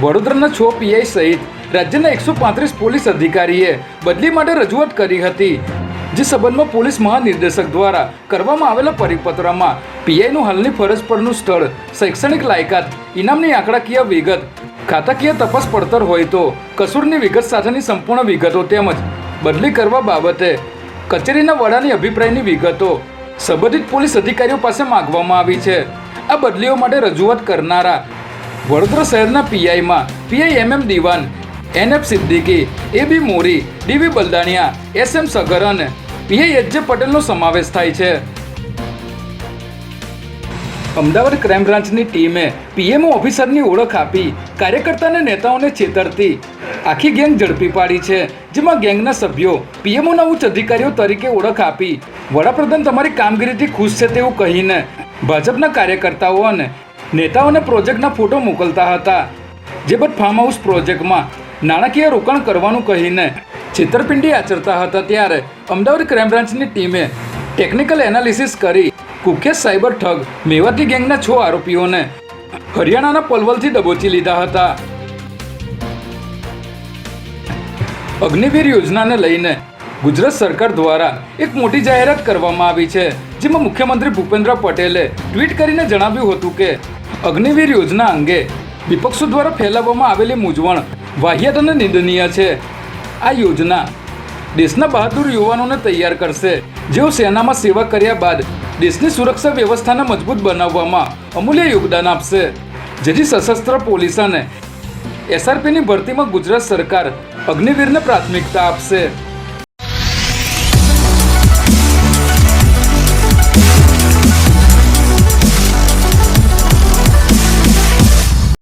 વડોદરાના છ પીઆઈ સહિત રાજ્યના એકસો પાંત્રીસ પોલીસ અધિકારીએ બદલી માટે રજૂઆત કરી હતી, જે સંબંધમાં પોલીસ મહાનિર્દેશક દ્વારા કરવામાં આવેલા પરિપત્રમાં પીઆઈનું હાલની ફરજ પરનું સ્થળ, શૈક્ષણિક લાયકાત, ઇનામની આંકડાકીય વિગત, ખાતાકીય તપાસ પડતર હોય તો કસૂરની વિગત સાથેની સંપૂર્ણ વિગતો તેમજ બદલી કરવા બાબતે કચેરીના વડાની અભિપ્રાયની વિગતો સંબંધિત પોલીસ અધિકારીઓ પાસે માગવામાં આવી છે. આ બદલીઓ માટે રજૂઆત કરનારા વડોદરા શહેરના પીઆઈમાં PI M Diwan, NF Siddiqui A Mori, DV Baldaniya S M Sagar PI H પટેલનો સમાવેશ થાય છે. અમદાવાદ ક્રાઇમ બ્રાન્ચની ટીમે પીએમઓ ઓફિસરની ઓળખ આપી કાર્યકર્તાને નેતાઓને છેતરતી. આખી ગેંગ ઝડપી પાડી છે, જેમાં ગેંગના સભ્યો પીએમઓના ઉચ્ચ અધિકારીઓ તરીકે ઓળખ આપી. વડાપ્રધાન તમારી કામગીરીથી ખુશ છે તેવું કહીને ભાજપના કાર્યકર્તાઓ અને નેતાઓને પ્રોજેક્ટના ફોટો મોકલતા હતા. જે બટ ફાર્મ હાઉસ પ્રોજેક્ટમાં નાણાકીય રોકાણ કરવાનું કહીને છેતરપિંડી આચરતા હતા ત્યારે અમદાવાદ ક્રાઇમ બ્રાન્ચની ટીમે ટેકનિકલ એનાલિસિસ કરી કુખ્યાત સાયબર ઠગ મેવાતી ગેંગના છ આરોપીઓને હરિયાણાના પલવલથી દબોચી લીધા હતા. અગ્નિવીર યોજનાને લઈને ગુજરાત સરકાર દ્વારા એક મોટી જાહેરાત કરવામાં આવી છે, જેમાં મુખ્યમંત્રી ભૂપેન્દ્ર પટેલે ટ્વીટ કરીને જણાવ્યું હતું કે અગ્નિવીર યોજના અંગે વિપક્ષો દ્વારા ફેલાવવામાં આવેલી મૂંઝવણ વાહિયાત અને નિંદનીય છે. આ યોજના દેશના બહાદુર યુવાનોને તૈયાર કરશે, જેઓ સેનામાં સેવા કર્યા બાદ દેશની સુરક્ષા વ્યવસ્થાને મજબૂત બનાવવામાં અમૂલ્ય યોગદાન આપશે. જેથી સશસ્ત્ર પોલીસ અને એસઆરપીની ભરતીમાં ગુજરાત સરકાર અગ્નિવીરને પ્રાથમિકતા આપશે.